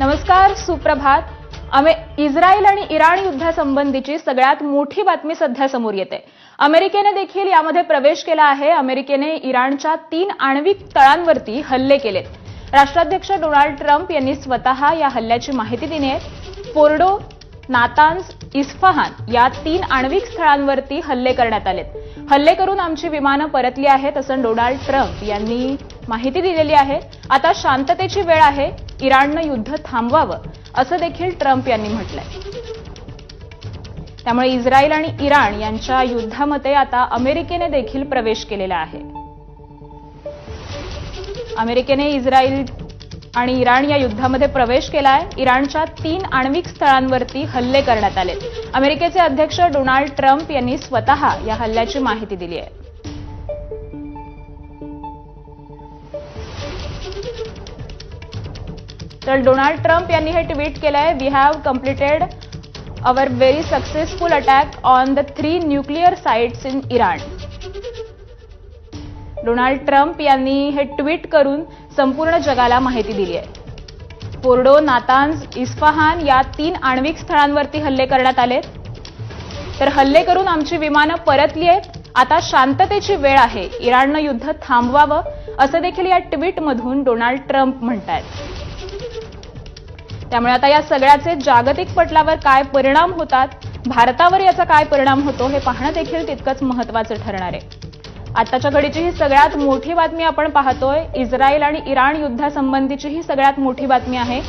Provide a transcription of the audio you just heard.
नमस्कार सुप्रभात. अमे इस्रायल आणि इराण युद्धासंबंधीची सगळ्यात मोठी बातमी सध्या समोर येते. अमेरिकेने देखील यामध्ये प्रवेश केला आहे. अमेरिकेने इराणच्या तीन आण्विक तळांवरती हल्ले केलेत. राष्ट्राध्यक्ष डोनाल्ड ट्रम्प यांनी स्वतः या हल्ल्याची माहिती दिली आहे पोर्डो नातान्स इस्फहान या तीन आण्विक स्थळांवरती हल्ले करण्यात आलेत. हल्ले करून आमची विमानं परतली आहेत असं डोनाल्ड ट्रम्प यांनी माहिती दिलेली आहे. आता शांततेची वेळ आहे. इराणनं युद्ध थांबवावं असं देखील ट्रम्प यांनी म्हटलंय. त्यामुळे इस्रायल आणि इराण यांच्या युद्धामध्ये आता अमेरिकेने देखील प्रवेश केलेला आहे. अमेरिकेने इस्रायल आणि इराण या युद्धामध्ये प्रवेश केला आहे इराणच्या तीन आण्विक स्थळांवरती हल्ले करण्यात आले अमेरिकेचे अध्यक्ष डोनाल्ड ट्रम्प यांनी स्वतः या हल्ल्याची माहिती दिली आहे. तर डोनाल्ड ट्रम्प यांनी हे ट्विट केलंय we have completed our very successful attack on the three nuclear sites in Iran Donald Trump यांनी हे ट्विट करून संपूर्ण जगाला माहिती दिली आहे. फोर्डो नातान्स इस्फहान या तीन आण्विक स्थळांवरती हल्ले करण्यात आले तर हल्ले करून आमची विमानं परतली आहेत. आता शांततेची वेळ आहे. इराणनं युद्ध थांबवावं असं देखील या ट्विटमधून डोनाल्ड ट्रम्प म्हणतायत. त्यामुळे आता या सगळ्याचे जागतिक पटलावर काय परिणाम होतात भारतावर याचा काय परिणाम होतो हे पाहणं देखील तितकंच महत्वाचं ठरणार आहे. आताच्या घडीची ही सगळ्यात मोठी बातमी आपण पाहतोय इस्रायल आणि इराण युद्धासंबंधीची ही सगळ्यात मोठी बातमी आहे.